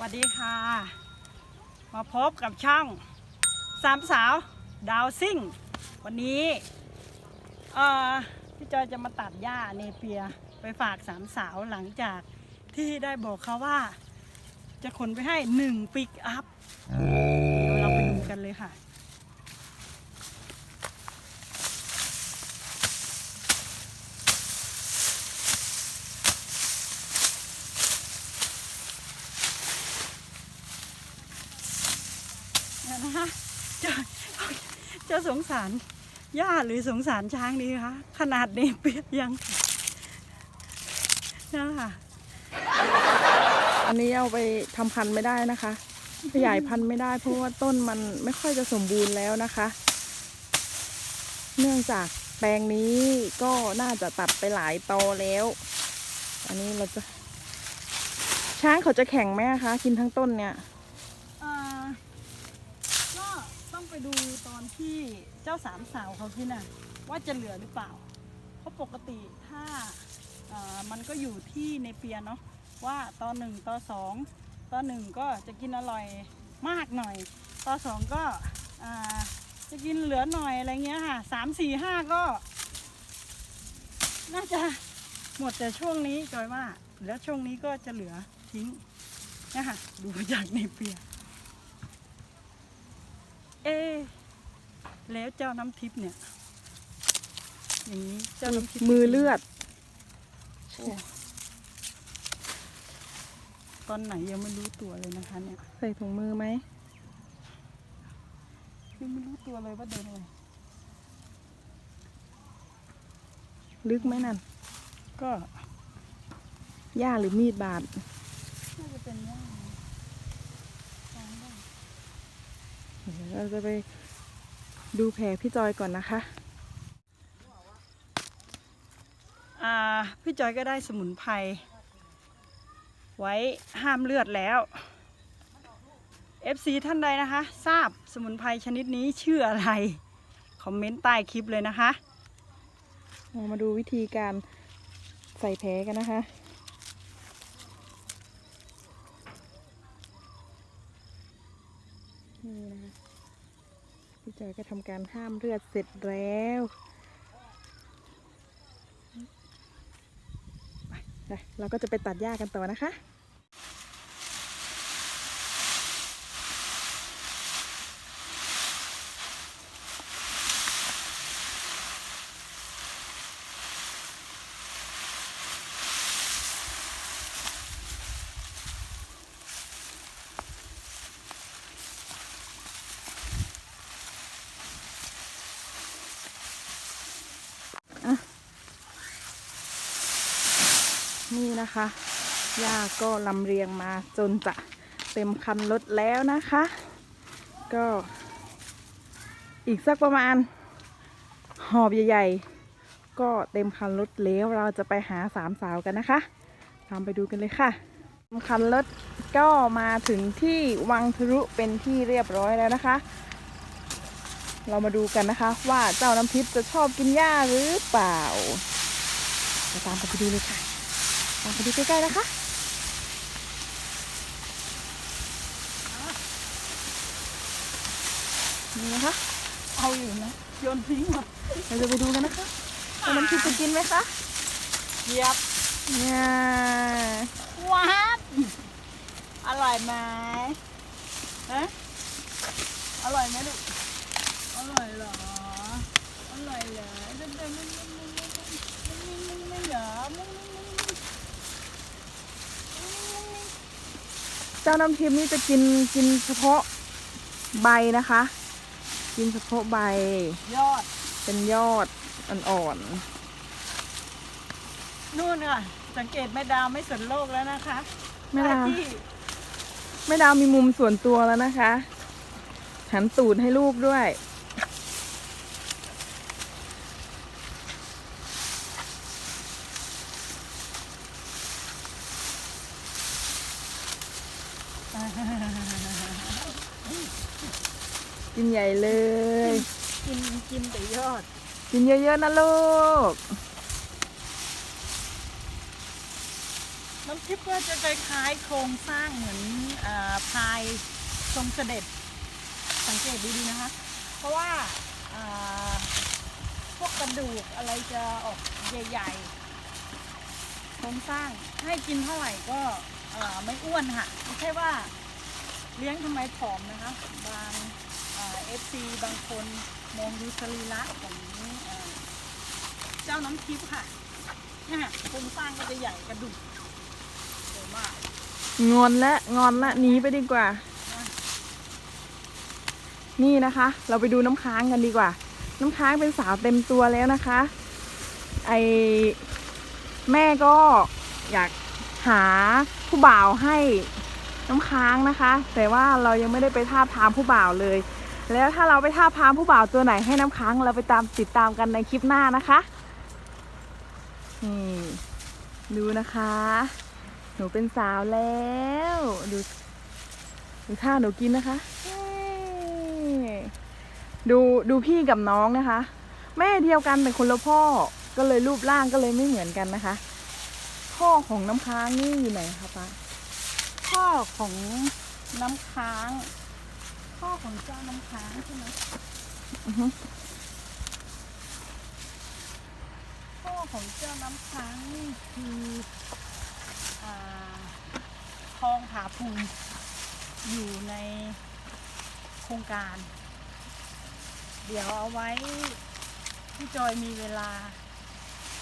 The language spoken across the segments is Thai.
วัสดีค่ะ มาพบกับช่องสามสาวดาวซิ่ง วันนี้เอ่อพี่จอยจะมาตัดหญ้าเนเปียไปฝากสามสาวหลังจากที่ได้บอกเขาว่า จะขนไปให้หนึ่งปิกอัพเดี๋ยวเราไปดูกันเลยค่ะ เนี่ยนะคะ จะจะสงสารย่าหรือสงสารช้างดีคะขนาดนี้เปียกยังนั่นแหละค่ะ อันนี้เอาไปทำพันธุ์ไม่ได้นะคะ ขยายพันธุ์ไม่ได้ เพราะว่าต้นมันไม่ค่อยจะสมบูรณ์แล้วนะคะ เนื่องจากแปลงนี้ก็น่าจะตัดไปหลายตอแล้ว อันนี้เราจะ ช้างเขาจะแข็งไหมคะกินทั้งต้นเนี่ย อ่าก็ต้องไปดูตอน ที่เจ้าสามสาวเขาขึ้นน่ะว่าจะเหลือหรือเปล่า เพราะปกติถ้ามันก็อยู่ที่ในเปียเนาะว่าตอนหนึ่งตอสองตอนหนึ่งก็จะกินอร่อยมากหน่อยตอสองก็จะกินเหลือหน่อยอะไรเงี้ยค่ะสามสี่ห้าก็ น่าจะหมดแต่ช่วงนี้จอยว่าแล้วช่วงนี้ก็จะเหลือทิ้งนะคะดูจากในเปียเอ แล้วเจ้าน้ำทิพย์เนี่ย อย่างนี้เจ้าน้ำทิพย์มือเลือดโอ้ตอนไหนยังไม่รู้ตัวเลยนะคะ เนี่ยใส่ถุงมือไหมยังไม่รู้ตัวเลยว่าโดนอะไรลึกไหมนั่นก็หญ้าหรือมีดบาดน่าจะเป็นย่างฟังได้เดี๋ยวเราจะไป ดูแผลพี่จอยก่อนนะคะ อ่า พี่จอยก็ได้สมุนไพรไว้ห้ามเลือดแล้ว FC ท่านใดนะคะ ทราบสมุนไพรชนิดนี้ชื่ออะไร คอมเมนต์ใต้คลิปเลยนะคะเรามาดูวิธีการใส่แผลกันนะคะ นี่นะคะ พี่จอยก็ทำการห้ามเลือดเสร็จแล้วไปเราก็จะไปตัดหญ้ากันต่อนะคะ นี่นะคะหญ้าก็ลำเรียงมาจนจะเต็มคันรถแล้วนะคะ ก็อีกสักประมาณหอบใหญ่ๆ ก็เต็มคันรถแล้วเราจะไปหาสามสาวกันนะคะ ตามไปดูกันเลยค่ะคันรถก็มาถึงที่วังทะลุเป็นที่เรียบร้อยแล้วนะคะ เรามาดูกันนะคะ ว่าเจ้าน้ำทิพย์จะชอบกินหญ้าหรือเปล่าเราตามกันไปดูเลยค่ะ ตามไปดูใกล้ๆนะคะนี่นะคะเอาอยู่นะโยนทิ้งหมดเราจะไปดูกันนะคะว่ามันคิดจะกินไหมคะเยียบเนี่ยวัดอร่อยไหมฮะอร่อยไหมลูกอร่อยเหรออร่อยเหรอเดินเดินไม่ไม่ไม่ไม่ไม่ไม่เหรอไม่ไม่ไม่ไม่ เจ้าน้ำทิพย์นี่จะกินกินเฉพาะใบนะคะ กินเฉพาะใบ ยอดเป็นยอดอ่อนนู่นค่ะสังเกตแม่ดาวไม่สนโลกแล้วนะคะๆแม่ดาวที่แม่ดาวมีมุมส่วนตัวแล้วนะคะหันตูดให้ลูกด้วย กินใหญ่เลย กินกินแต่ยอด กินเยอะๆนะลูกแน้ำทิพย์ก็จะคล้ายๆโครงสร้างเหมือนอาพายทรงเสด็จ สังเกตดีๆนะคะ เพราะว่าอ่าพวกกระดูกอะไรจะออกใหญ่ๆ โครงสร้างให้กินเท่าไหร่ก็เอ่อไม่อ้วนค่ะ ไม่ใช่ว่าเลี้ยงทำไมผอมนะคะ บาง เอฟซีบางคนมองดูสรีระของเอเจ้าน้ำทิพย์ค่ะเนี่ยค่ะโครงสร้างก็จะใหญ่กระดูกสวยมากงอนและงอนละหนีไปดีกว่า นี่นะคะ เราไปดูน้ำค้างกันดีกว่า น้ำค้างเป็นสาวเต็มตัวแล้วนะคะ ไอแม่ก็อยากหาผู้บ่าวให้น้ำค้างนะคะ แต่ว่าเรายังไม่ได้ไปทาบทามผู้บ่าวเลย แล้วถ้าเราไปทาบทามผู้บ่าวตัวไหนให้น้ำค้างเราไปตามติดตามกันในคลิปหน้านะคะนี่ดูนะคะ หนูเป็นสาวแล้ว ดูดูท่าหนูกินนะคะ ดูดูพี่กับน้องนะคะ แม่เดียวกันแต่คนละพ่อก็เลยรูปร่างก็เลยไม่เหมือนกันนะคะ พ่อของน้ำค้างนี่อยู่ไหนคะป้าพ่อของน้ำค้าง ของเจ้าน้ำค้างใช่ไหมอือฮึพ่อของเจ้าน้ำค้างนี่คืออ่าทองผาภูมิอยู่ในโครงการ เดี๋ยวเอาไว้พี่จอยมีเวลา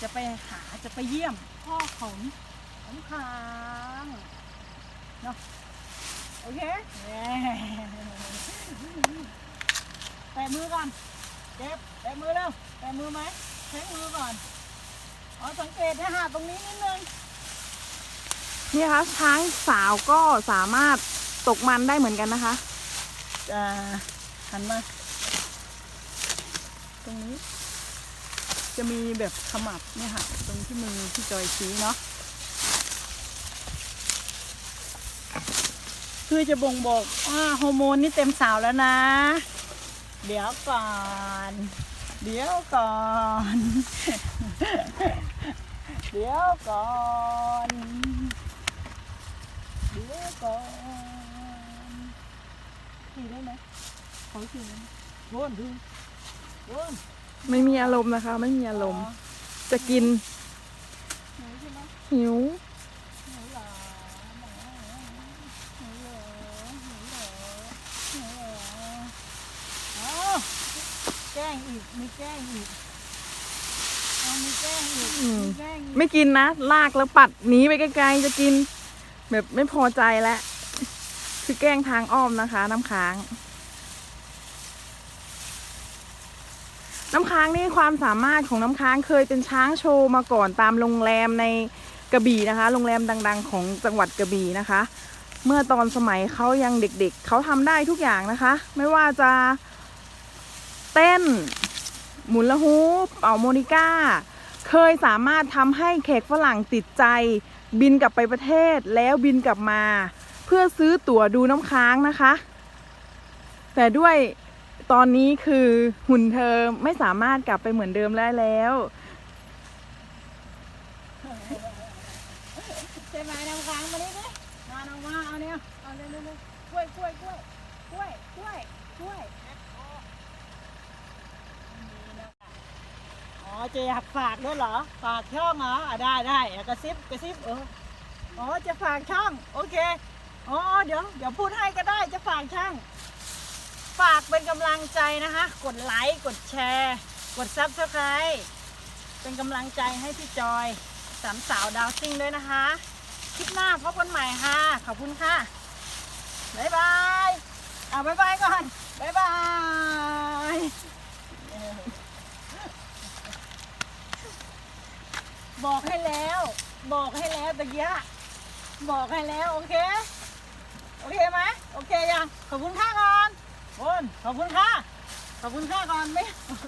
จะไปหาจะไปเยี่ยมพ่อของน้ำค้างเนาะ โอเคเย้แตะมือก่อน เจ็บ แตะมือเร็ว แตะมือไหมเช็คมือก่อน อ๋อ สังเกตนะฮะตรงนี้นิดนึง นี่นะคะช้างสาวก็สามารถตกมันได้เหมือนกันนะคะอ่าหันมา ตรงนี้ จะมีแบบขมับเนี่ยค่ะ ตรงที่มือที่จอยชี้เนาะ คือจะบ่งบอกว่าฮอร์โมนนี่เต็มสาวแล้วนะ เดี๋ยวก่อน เดี๋ยวก่อน เดี๋ยวก่อน เดี๋ยวก่อนขี่ได้ไหมขอขี่ได้ไหมโวนดูโวนไม่มีอารมณ์นะคะ ไม่มีอารมณ์ จะกินหนูใช่ไหมหิวหนูเหรอหนูหนูเหรอหนูเหรอหนูเหรอเอาแกล้ งอีกมีแกล้งอีกเอามีแกล้งอีกอืม มีแกล้งอีกไม่กินนะ ลากแล้วปัดหนีไปไกลๆจะกิน แบบไม่พอใจแล้วคือแกล้งทางอ้อมนะคะ น้ำค้าง น้ำค้างนี่ความสามารถของน้ำค้างเคยเป็นช้างโชว์มาก่อนตามโรงแรมในกระบี่นะคะ โรงแรมดัง ๆ ของจังหวัดกระบี่นะคะ เมื่อตอนสมัยเขายังเด็กๆ เขาทำได้ทุกอย่างนะคะ ไม่ว่าจะเต้น หมุนละฮูปเป่าโมนิก้า เคยสามารถทำให้แขกฝรั่งติดใจ บินกลับไปประเทศแล้วบินกลับมา เพื่อซื้อตั๋วดูน้ำค้างนะคะ แต่ด้วยตอนนี้คือหุ่นเธอไม่สามารถกลับไปเหมือนเดิมได้แล้วใช่ไหมน้ำค้างมานี่ดิมาเอามาเอาเนี่ยเอาเร็วเร็วเร็วกล้วยกล้วยกล้วยกล้วยกล้วยกล้วย อ๋อจะอยากฝากด้วยเหรอ ฝากช่องเหรออะได้ได้อะกระซิบกระซิบเอออ๋อจะฝากช่อง โอเคอ๋อเดี๋ยวเดี๋ยวพูดให้ก็ได้จะฝากช่องฝากเป็นกำลังใจนะคะ กดไลค์กดแชร์ กดซับสไครต์เป็นกำลังใจให้พี่จอยสามสาวดาวซิ่งด้วยนะคะ คลิปหน้าพบกันใหม่ค่ะ ขอบคุณค่ะ บ๊ายบายอ่าบ๊ายบายก่อน บ๊ายบายเออบอกให้แล้ว บอกให้แล้วตะกี้อะบอกให้แล้วโอเค โอเคไหมโอเคยังขอบคุณค่ะก่อนคุณขอบคุณค่ะขอบคุณค่ะก่อนไหม